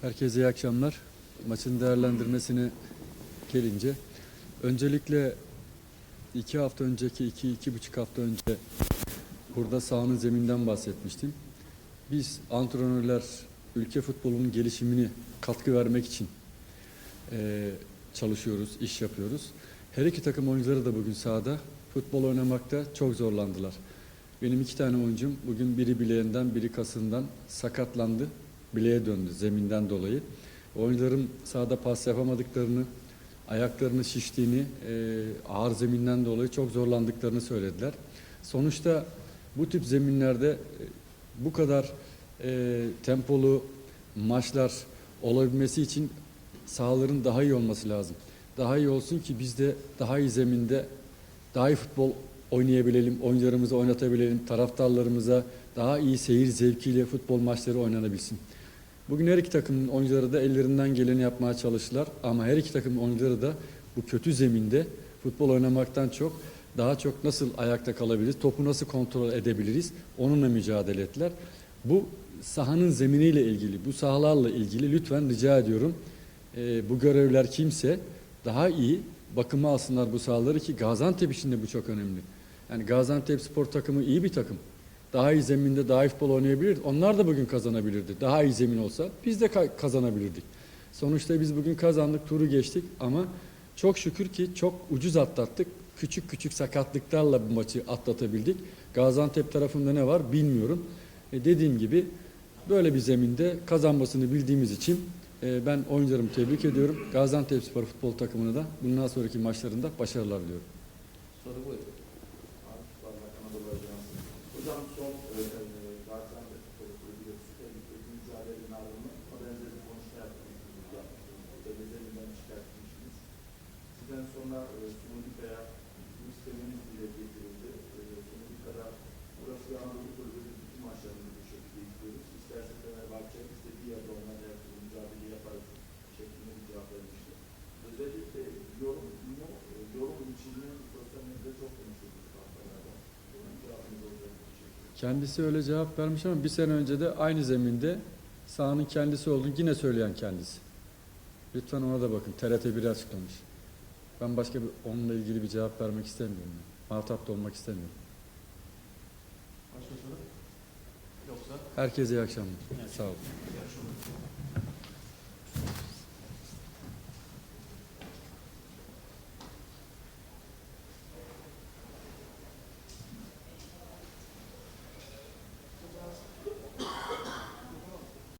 Herkese iyi akşamlar. Maçın değerlendirmesine gelince öncelikle iki hafta önceki, iki, iki buçuk hafta önce burada sahanın zeminden bahsetmiştim. Biz antrenörler ülke futbolunun gelişimini katkı vermek için eee, çalışıyoruz, iş yapıyoruz. Her iki takım oyuncuları da bugün sahada futbol oynamakta çok zorlandılar. Benim iki tane oyuncum bugün biri bileğinden biri kasından sakatlandı. Bileğe döndü zeminden dolayı. Oyuncularım sahada pas yapamadıklarını, ayaklarını şiştiğini, e, ağır zeminden dolayı çok zorlandıklarını söylediler. Sonuçta bu tip zeminlerde e, bu kadar e, tempolu maçlar olabilmesi için sahaların daha iyi olması lazım. Daha iyi olsun ki biz de daha iyi zeminde daha iyi futbol oynayabilelim, oyuncularımızı oynatabilelim, taraftarlarımıza daha iyi seyir zevkiyle futbol maçları oynanabilsin. Bugün her iki takımın oyuncuları da ellerinden geleni yapmaya çalıştılar ama her iki takımın oyuncuları da bu kötü zeminde futbol oynamaktan çok daha çok nasıl ayakta kalabiliriz, topu nasıl kontrol edebiliriz onunla mücadele ettiler. Bu sahanın zeminiyle ilgili, bu sahalarla ilgili lütfen rica ediyorum e, bu görevler kimse daha iyi bakıma alsınlar bu sahaları ki Gaziantep için de bu çok önemli. Yani Gaziantep spor takımı iyi bir takım. Daha iyi zeminde daha iyi futbol oynayabilir. Onlar da bugün kazanabilirdi. Daha iyi zemin olsa biz de ka- kazanabilirdik. Sonuçta biz bugün kazandık, turu geçtik ama çok şükür ki çok ucuz atlattık. Küçük küçük sakatlıklarla bu maçı atlatabildik. Gaziantep tarafında ne var bilmiyorum. E dediğim gibi böyle bir zeminde kazanmasını bildiğimiz için e, ben oyuncularımı tebrik ediyorum. Gaziantep Spor futbol takımına da bundan sonraki maçlarında başarılar diliyorum. Soru buyurun. Hocam son e, e, Gaziantep. Belirlerinden çıkartmıştınız. Sizden sonra e, Sumudika'ya bu istemeniz dile getirildi. Kendisi öyle cevap vermiş ama bir sene önce de aynı zeminde sahanın kendisi olduğunu yine söyleyen kendisi. Lütfen ona da bakın. TRT 1 açıklamış. Ben başka bir onunla ilgili bir cevap vermek istemiyorum. Muhatap da olmak istemiyorum. Başka soru? Yoksa Herkese iyi akşamlar. Sağ olun. yarışma.